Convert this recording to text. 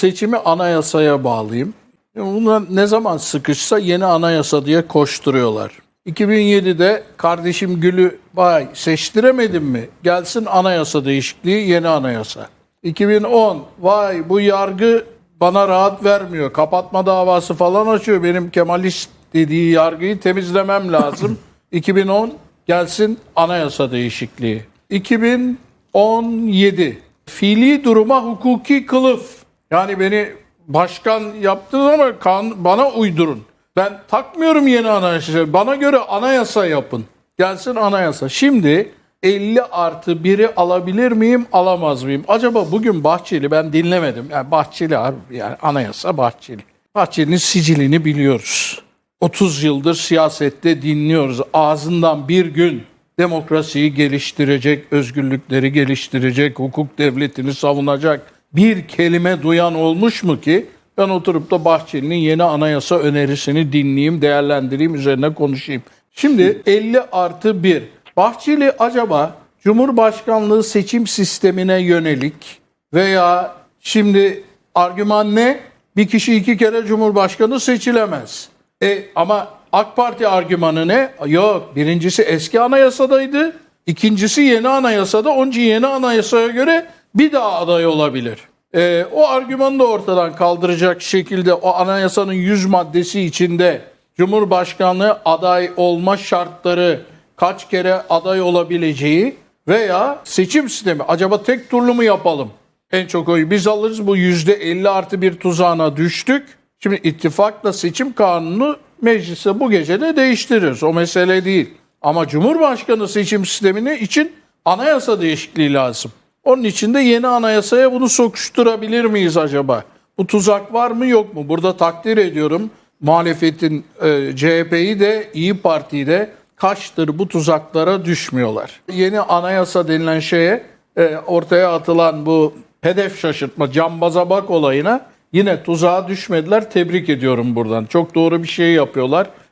seçimi anayasaya bağlayayım. Bunlar ne zaman sıkışsa yeni anayasa diye koşturuyorlar. 2007'de kardeşim Gül'ü vay seçtiremedim mi? Gelsin anayasa değişikliği yeni anayasa. 2010 vay bu yargı bana rahat vermiyor. Kapatma davası falan açıyor. Benim Kemalist dediği yargıyı temizlemem lazım. 2010 gelsin anayasa değişikliği. 2017 fiili duruma hukuki kılıf. Yani beni başkan yaptınız ama kan, bana uydurun. Ben takmıyorum yeni anayasa. Bana göre anayasa yapın. Gelsin anayasa. Şimdi 50 artı 1'i alabilir miyim, alamaz mıyım? Acaba bugün Bahçeli ben dinlemedim. Yani Bahçeli yani anayasa Bahçeli. Bahçeli'nin sicilini biliyoruz. 30 yıldır siyasette dinliyoruz. Ağzından bir gün demokrasiyi geliştirecek, özgürlükleri geliştirecek, hukuk devletini savunacak bir kelime duyan olmuş mu ki ben oturup da Bahçeli'nin yeni anayasa önerisini dinleyeyim, değerlendireyim, üzerine konuşayım. Şimdi 50 artı 1. Bahçeli acaba Cumhurbaşkanlığı seçim sistemine yönelik veya şimdi argüman ne? Bir kişi iki kere Cumhurbaşkanı seçilemez. E, ama AK Parti argümanı ne? Yok. Birincisi eski anayasadaydı. İkincisi yeni anayasada. Onun için yeni anayasaya göre bir daha aday olabilir. E, o argümanı da ortadan kaldıracak şekilde o anayasanın 100 maddesi içinde Cumhurbaşkanlığı aday olma şartları kaç kere aday olabileceği veya seçim sistemi acaba tek turlu mu yapalım? En çok oyu biz alırız bu yüzde 50 artı bir tuzağına düştük. Şimdi ittifakla seçim kanunu meclise bu gece de değiştiririz. O mesele değil. Ama Cumhurbaşkanı seçim sistemini için anayasa değişikliği lazım. Onun için de yeni anayasaya bunu sokuşturabilir miyiz acaba? Bu tuzak var mı yok mu? Burada takdir ediyorum muhalefetin e, CHP'yi de İyi Parti'yi de kaçtır bu tuzaklara düşmüyorlar. Yeni anayasa denilen şeye e, ortaya atılan bu hedef şaşırtma, cambaza bak olayına yine tuzağa düşmediler. Tebrik ediyorum buradan. Çok doğru bir şey yapıyorlar.